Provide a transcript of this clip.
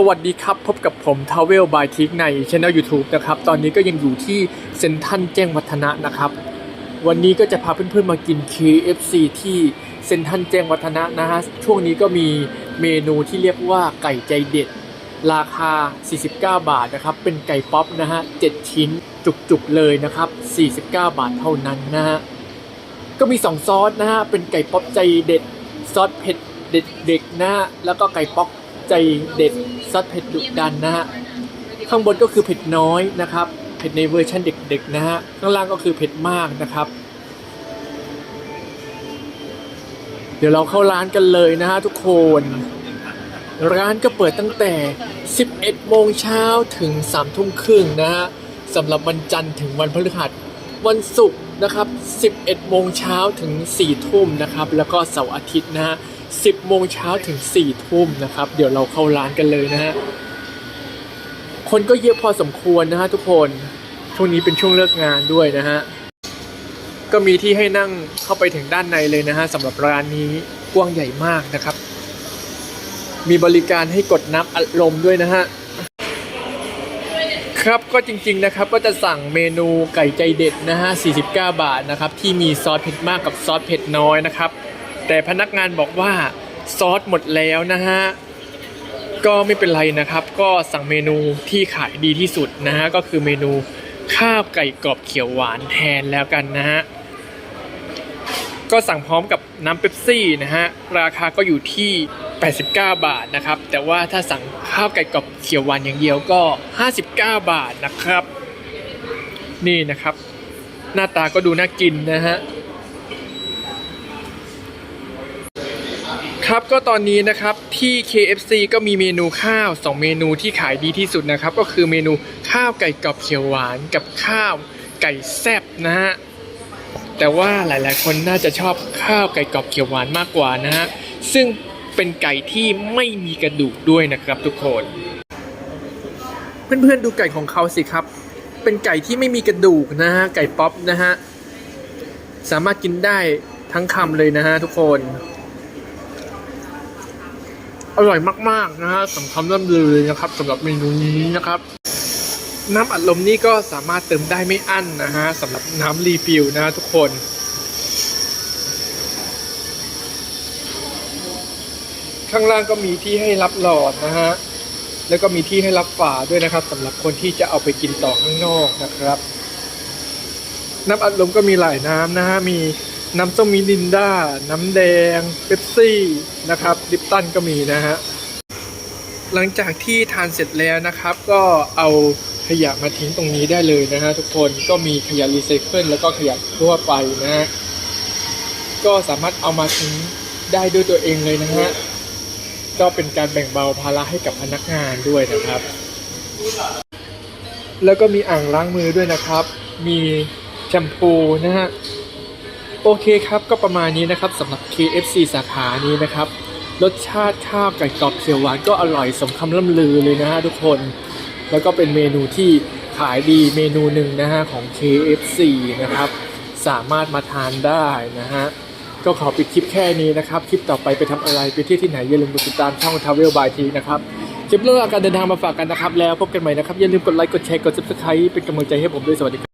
สวัสดีครับ พบกับผมทาวเวลบายทิกในช anel YouTube นะครับ ตอนนี้ก็ยังอยู่ที่เซ็นทรัลแจ้งวัฒนะนะครับ วันนี้ก็จะพาเพื่อนๆมากิน KFC ที่เซ็นทรัลแจ้งวัฒนะนะฮะ ช่วงนี้ก็มีเมนูที่เรียกว่าไก่ใจเด็ด ราคา 49 บาทนะครับ เป็นไก่ป๊อปนะฮะ 7 ชิ้นจุกๆเลยนะครับ 49 บาทเท่านั้นนะฮะ ก็มี 2 ซอสนะฮะ เป็นไก่ป๊อปใจเด็ด ซอสเผ็ดเด็ดเด็กนะฮะ แล้วก็ไก่ป๊อปใจเด็ด ซอสเผ็ดดุดันนะฮะข้างบนก็คือเผ็ดน้อยนะครับเผ็ดในเวอร์ชันเด็กๆนะฮะข้างล่างก็คือเผ็ดมากนะครับ เดี๋ยวเราเข้าร้านกันเลยนะฮะทุกคน ร้านก็เปิดตั้งแต่ 11 โมงเช้าถึง 3 ทุ่มครึ่งนะฮะสำหรับวันจันทร์ถึงวันพฤหัสวันศุกร์นะครับ 11 โมงเช้าถึง 4 ทุ่มนะครับ แล้วก็เสาร์อาทิตย์นะฮะ 10 โมงเช้าถึง 4 ทุ่มนะครับ เดี๋ยวเราเข้าร้านกันเลยนะฮะ คนก็เยอะพอสมควรนะฮะทุกคน ช่วงนี้เป็นช่วงเลิกงานด้วยนะฮะ ก็มีที่ให้นั่งเข้าไปถึงด้านในเลยนะฮะสำหรับร้านนี้กว้างใหญ่มากนะครับ มีบริการให้กดน้ำอัดลมด้วยนะฮะครับก็จริงๆนะครับก็จะสั่งเมนูไก่ใจเด็ดนะฮะ49 บาทนะครับที่มีซอสเผ็ดมากกับซอสเผ็ดน้อยนะครับ แต่พนักงานบอกว่าซอสหมดแล้วนะฮะก็ไม่เป็นไรนะครับ ก็สั่งเมนูที่ขายดีที่สุดนะฮะก็คือเมนูข้าวไก่กรอบเขียวหวานแทนแล้วกันนะฮะก็สั่งพร้อมกับน้ำเป๊ปซี่นะฮะราคาก็อยู่ที่ 89 บาทนะครับ แต่ว่าถ้าสั่งข้าวไก่กรอบเขียวหวานอย่างเดียวก็ 59 บาทนะครับ นี่นะครับ หน้าตาก็ดูน่ากินนะฮะ ครับก็ตอนนี้นะครับที่ KFC ก็มีเมนูข้าว 2 เมนูที่ขายดีที่สุดนะครับ ก็คือเมนูข้าวไก่กรอบเขียวหวานกับข้าวไก่แซ่บนะฮะแต่ว่าหลาย ๆ คนน่าจะชอบข้าวไก่กรอบเขียวหวานมากกว่านะฮะซึ่งเป็นไก่ที่ไม่มีกระดูกด้วยนะครับทุกคน เพื่อน ๆ ดูไก่ของเขาสิครับ เป็นไก่ที่ไม่มีกระดูกนะฮะไก่ป๊อปนะฮะสามารถกินได้ทั้งคำเลยนะฮะทุกคน อร่อยมากๆนะฮะสำคำล่ำลือเลยนะครับสำหรับเมนูนี้นะครับ น้ำอัดลมนี่ก็สามารถเติมได้ไม่อั้นนะฮะสำหรับน้ำรีฟิลนะฮะทุกคนข้างล่างก็มีที่ให้รับหลอดนะฮะ แล้วก็มีที่ให้รับฝาด้วยนะครับสำหรับคนที่จะเอาไปกินต่อข้างนอกนะครับ น้ำอัดลมก็มีหลายน้ำนะฮะ มี น้ำส้มมิรินดา น้ำแดง เป๊ปซี่นะครับลิปตันก็มีนะฮะ หลังจากที่ทานเสร็จแล้วนะครับ ก็เอาขยะมาทิ้งตรงนี้ได้เลยนะฮะทุกคนก็มีขยะรีไซเคิลแล้วก็ขยะทั่วไปนะฮะ ก็สามารถเอามาทิ้งได้ด้วยตัวเองเลยนะฮะ ก็เป็นการแบ่งเบาภาระให้กับพนักงานด้วยนะครับ แล้วก็มีอ่างล้างมือด้วยนะครับ มีแชมพูนะฮะ โอเคครับก็ประมาณนี้นะครับสำหรับ KFC สาขานี้นะครับ รสชาติข้าวไก่กรอบเขียวหวานก็อร่อยสมคำล่ำลือเลยนะฮะทุกคน แล้วก็เป็นเมนูที่ขายดีเมนูหนึ่งนะฮะของ KFC นะครับ สามารถมาทานได้นะฮะก็ขอปิดคลิปแค่นี้นะครับ คลิปต่อไปไปทำอะไรไปเที่ยวที่ไหนอย่าลืมกดติดตามช่อง Travel by T นะครับคลิปเรื่องการเดินทางมาฝากกันนะครับ แล้วพบกันใหม่นะครับ อย่าลืมกดไลค์กดแชร์กด subscribe เป็นกำลังใจให้ผมด้วยสวัสดีครับ